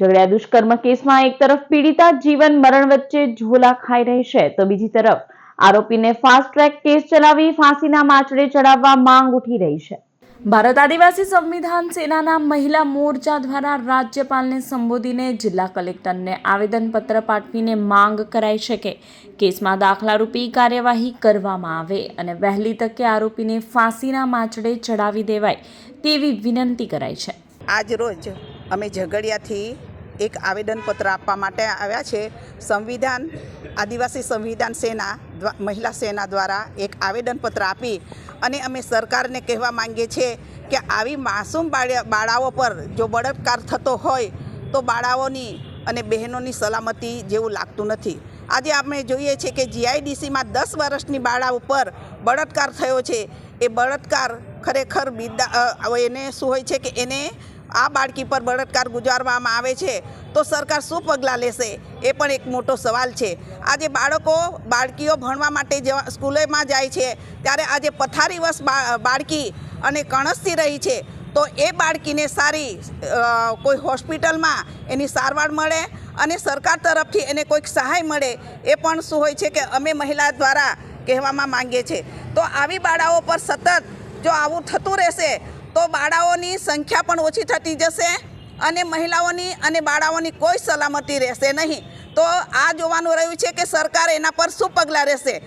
ઝઘડિયા દુષ્કર્મ કેસમાં એક તરફ પીડિતા જીવન મરણ વચ્ચે ઝોલા ખાઈ રહી છે તો બીજી તરફ આરોપીને ફાસ્ટ ટ્રેક કેસ ચલાવી ફાંસીના માચડે ચડાવવા માંગ ઉઠી રહી છે. ભારત આદિવાસી સંવિધાન સેનાના મહિલા મોરચા દ્વારા રાજ્યપાલને સંબોધીને જિલ્લા કલેક્ટરને આવેદનપત્ર પાઠવીને માંગ કરાઈ છે કે કેસમાં દાખલારૂપી કાર્યવાહી કરવામાં આવે અને વહેલી તકે આરોપીને ફાંસીના માચડે ચડાવી દેવાય તેવી વિનંતી કરાઈ છે. આજ રોજ અમે ઝઘડિયાથી એક આવેદનપત્ર આપવા માટે આવ્યા છે. સંવિધાન, આદિવાસી સંવિધાન સેના મહિલા સેના દ્વારા એક આવેદનપત્ર આપી અને અમે સરકારને કહેવા માંગીએ છીએ કે આવી માસૂમ બાળ- બાળાઓ પર જો બળાત્કાર થતો હોય તો બાળાઓની અને બહેનોની સલામતી જેવું લાગતું નથી. આજે આપણે જોઈએ છીએ કે જીઆઈડીસીમાં દસ વર્ષની બાળા ઉપર બળાત્કાર થયો છે. એ બળાત્કાર ખરેખર બિદા એને શું હોય છે કે એને આ બાળકી પર બળાત્કાર ગુજારવામાં આવે છે, તો સરકાર શું પગલાં લેશે? એ પણ એક મોટો સવાલ છે. આજે બાળકો, બાળકીઓ ભણવા માટે જવા સ્કૂલેમાં જાય છે, ત્યારે આજે પથારી વર્ષ બાળકી અને કણસથી રહી છે, તો એ બાળકીને સારી કોઈ હોસ્પિટલમાં એની સારવાર મળે અને સરકાર તરફથી એને કોઈક સહાય મળે, એ પણ શું હોય છે કે અમે મહિલા દ્વારા કહેવામાં માંગીએ છીએ. તો આવી બાળાઓ પર સતત જો આવું થતું રહેશે તો બાળાઓની સંખ્યા પણ ઓછી થતી જશે અને મહિલાઓની અને બાળાઓની કોઈ સલામતી રહેશે નહીં. તો આ જોવાનું રહ્યું છે કે સરકાર એના પર શું પગલાં રહેશે?